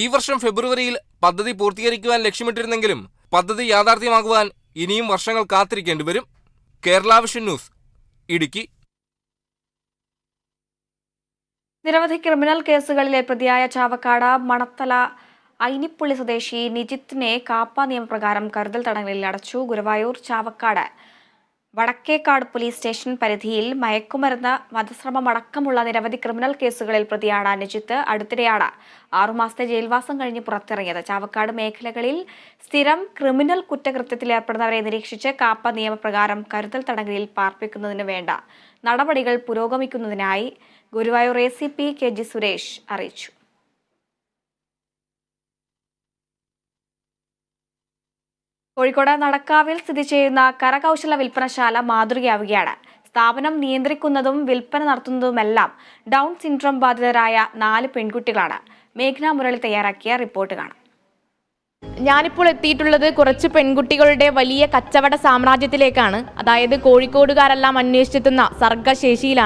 ഈ വർഷം ഫെബ്രുവരിയിൽ പദ്ധതി പൂർത്തീകരിക്കുവാൻ ലക്ഷ്യമിട്ടിരുന്നെങ്കിലും പദ്ധതി യാഥാർത്ഥ്യമാകുവാൻ ഇനിയും വർഷങ്ങൾ കാത്തിരിക്കേണ്ടി വരും. Kerala vision news Idukki. നിരവധി ക്രിമിനൽ കേസുകളിലെ പ്രതിയായ ചാവക്കാട് മണത്തല ഐനിപ്പുള്ളി സ്വദേശി നിജിത്തിനെ കാപ്പ നിയമപ്രകാരം കരുതൽ തടങ്കലിൽ അടച്ചു. ഗുരുവായൂർ ചാവക്കാട്. വടക്കേക്കാട് പോലീസ് സ്റ്റേഷൻ പരിധിയിൽ മയക്കുമരുന്ന് വധശ്രമമടക്കമുള്ള നിരവധി ക്രിമിനൽ കേസുകളിൽ പ്രതിയാണ് അനുജിത്ത് അടുത്തിടെയാണ് ആറുമാസത്തെ ജയിൽവാസം കഴിഞ്ഞ് പുറത്തിറങ്ങിയത്. ചാവക്കാട് മേഖലകളിൽ സ്ഥിരം ക്രിമിനൽ കുറ്റകൃത്യത്തിൽ ഏർപ്പെടുന്നവരെ നിരീക്ഷിച്ച് കാപ്പ നിയമപ്രകാരം കരുതൽ തടങ്കലിൽ പാർപ്പിക്കുന്നതിന് വേണ്ട നടപടികൾ പുരോഗമിക്കുന്നതിനായി Guruvayur A C P K G Suresh അറിയിച്ചു. കോഴിക്കോട് നടക്കാവിൽ സ്ഥിതി ചെയ്യുന്ന കരകൗശല വിൽപ്പനശാല മാതൃകയാവുകയാണ്. സ്ഥാപനം നിയന്ത്രിക്കുന്നതും വിൽപ്പന നടത്തുന്നതുമെല്ലാം ഡൗൺ സിൻഡ്രോം ബാധിതരായ നാല് പെൺകുട്ടികളാണ്. മേഘ്ന മുരളി തയ്യാറാക്കിയ റിപ്പോർട്ട് കാണാം. ഞാനിപ്പോൾ എത്തിയിട്ടുള്ളത് കുറച്ച് പെൺകുട്ടികളുടെ വലിയ കച്ചവട സാമ്രാജ്യത്തിലേക്കാണ്. അതായത് കോഴിക്കോടുകാരെല്ലാം അന്വേഷിച്ചെത്തുന്ന സർഗശേഷിയിലാണ്.